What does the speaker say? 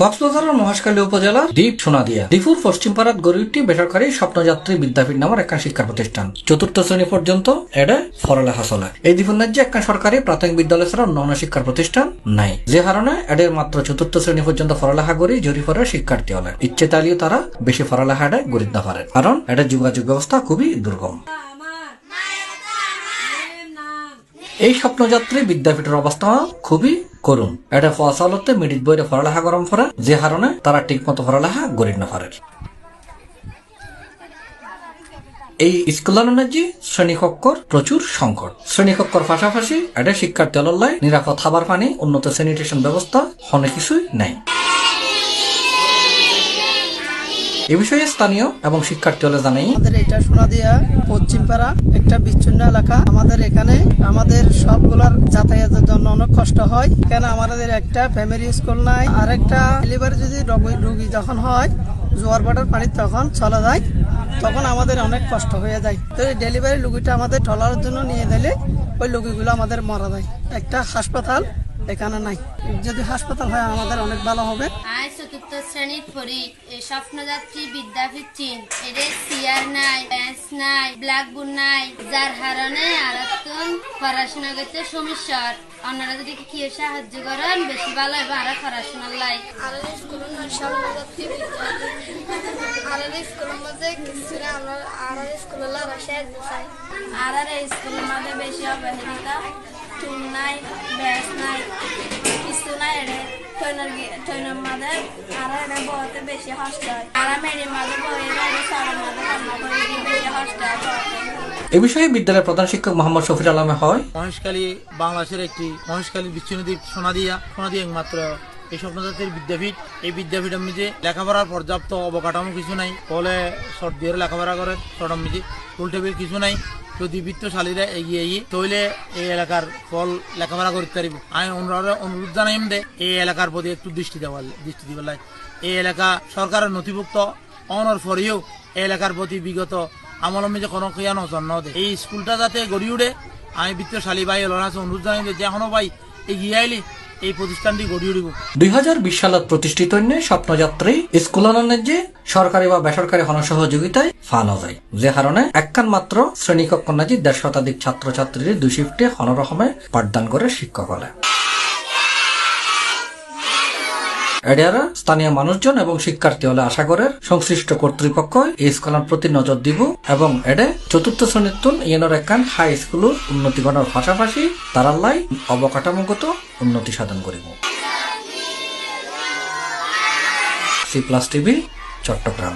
কক্সবাজারের মহেশখালী উপজেলার দ্বীপ সোনাদিয়া। দ্বীপুর পশ্চিম পাড়াত গড়ে উঠটি বেসরকারি স্বপ্নযাত্রী বিদ্যাপীঠ নামের একটা শিক্ষা প্রতিষ্ঠান। চতুর্থ শ্রেণি পর্যন্ত এডে ফরলেখা চলে এই দ্বীপের রাজ্যে একটা সরকারি প্রাথমিক বিদ্যালয় ছাড়া অন্যান্য শিক্ষার প্রতিষ্ঠান নাই। যে কারণে এদের মাত্র চতুর্থ শ্রেণি পর্যন্ত ফরলেখা করি জরি পরে শিক্ষার্থী হলে। ইচ্ছে তালিও তারা বেশি ফরলেখা এডে গড়িত না পারে। কারণ এদের যোগাযোগ ব্যবস্থা খুবই দুর্গম আমার মেয়ের নাম এই স্বপ্নযাত্রী বিদ্যাপীঠের অবস্থা খুবই করুন এটা ফসালতে মিডিত বইরে পড়ালেখা গরম ফরে, যে কারণে তারা ঠিক মতো পড়ালেখা গরিব না পারে এই স্কুলের যে শ্রেণীকক্ষর প্রচুর সংকট। শ্রেণীকক্ষর পাশাপাশি এটা শিক্ষার্থী নিরাপদ খাবার পানি, উন্নত স্যানিটেশন ব্যবস্থা অনেক কিছুই নাই। এ বিষয়ে স্থানীয় এবং শিক্ষার্থী হলে জানাই। আমাদের এটা সোনাদিয়া, পশ্চিমপাড়া, একটা বিচ্ছিন্ন এলাকা। আমাদের এখানে আমাদের সবগুলোর যাতায়াতের জন্য অনেক কষ্ট হয়। কেন আমাদের একটা ফ্যামিলি স্কুল নাই আর একটা ডেলিভারি যদি রোগী- যখন হয়, জোয়ার বাটার পানি তখন চলে যায়, তখন আমাদের অনেক কষ্ট হয়ে যায়। তো এই ডেলিভারি রুগীটা আমাদের টলার জন্য নিয়ে দিলে ওই রুগীগুলো আমাদের মারা যায়। একটা হাসপাতাল এখানে নাই। যদি হাসপাতাল হয় আমাদের অনেক ভালো হবে। আয় চতুর্থ শ্রেণির পড়ি স্বপ্নযাত্রী বিদ্যাপীঠ চীন এদের চেয়ার নাই বেঞ্চ নাই ব্ল্যাকবোর্ড নাই যার কারণে আরাতন পড়াশোনা করতে সমস্যা অন্যরা যদি কি সাহায্য করেন বেশি ভালো হবে আর পড়াশোনার লাই আর স্কুলের স্বপ্নযাত্রী আর স্কুলের মধ্যে কিছু না আমরা আর স্কুলের সাহায্য চাই আর আর স্কুলের মধ্যে বেশি অবহেলিত টুন নাই ব্যাস নাই কিছু নাই এদের ট্রেনের ট্রেনের মাঝে আর এদের বলতে বেশি কষ্ট হয় আর মেয়ের মাঝে বই বাইরে সারের মাঝে রান্না করে দিয়ে বেশি কষ্ট হয় বলতে। এ বিষয়ে বিদ্যালয়ের প্রধান শিক্ষক মোহাম্মদ শফির আলমে হয়। মহেশখালী বাংলাদেশের একটি মহেশখালী বিচ্ছিন্নদ্বীপ সোনাদিয়া সোনাদিয়া একমাত্র এই স্বপ্নজাতির বিদ্যাপীঠ। এই বিদ্যাপীঠের মধ্যে লেখাপড়ার পর্যাপ্ত অবকাঠামো কিছু নাই। ফলে শর্ট দিয়ে লেখাপড়া করে মধ্যে ফুল টেবিল কিছু নাই। যদি বৃত্তশালীরা এগিয়ে এগিয়ে তৈলে এই এলাকার ফল লেখাপড়া করতে পারিব। আমি অনুরোধ অনুরোধ জানাইম দে এই এলাকার প্রতি একটু দৃষ্টি দেওয়ার দৃষ্টি দিবার এই এলাকা সরকারের নথিভুক্ত অনর পরেও এই এলাকার প্রতি বিগত আমলমে যে কোনো ক্রিয়া নজর ন দেয় এই স্কুলটা যাতে গড়ি উঠে, আমি বৃত্তশালী ভাই আছে অনুরোধ জানাই যে এখনও ভাই এগিয়ে আইলে এই প্রতিষ্ঠানটি গড়ি উঠিব। দুই সালত প্রতিষ্ঠিত অন্য স্বপ্নযাত্রী স্কুলের যে সরকারি বা বেসরকারি সহযোগিতায় ফানো যায়। যে কারণে একখান মাত্র শ্রেণীকক্ষ নাজি দেড় শতাধিক ছাত্রছাত্রীর দুই শিফটে হনরকমে পাঠদান করে শিক্ষক হলে। এডিয়ারা স্থানীয় মানুষজন এবং শিক্ষার্থী হলে আশা করে সংশ্লিষ্ট কর্তৃপক্ষ এই স্কুলের প্রতি নজর দিব এবং এডে চতুর্থ শ্রেণির তুন ইয়েনর একান হাই স্কুল উন্নতি করার পাশাপাশি তারাল্লাই অবকাঠামোগত উন্নতি সাধন করিব। C plus TV, Chittagong.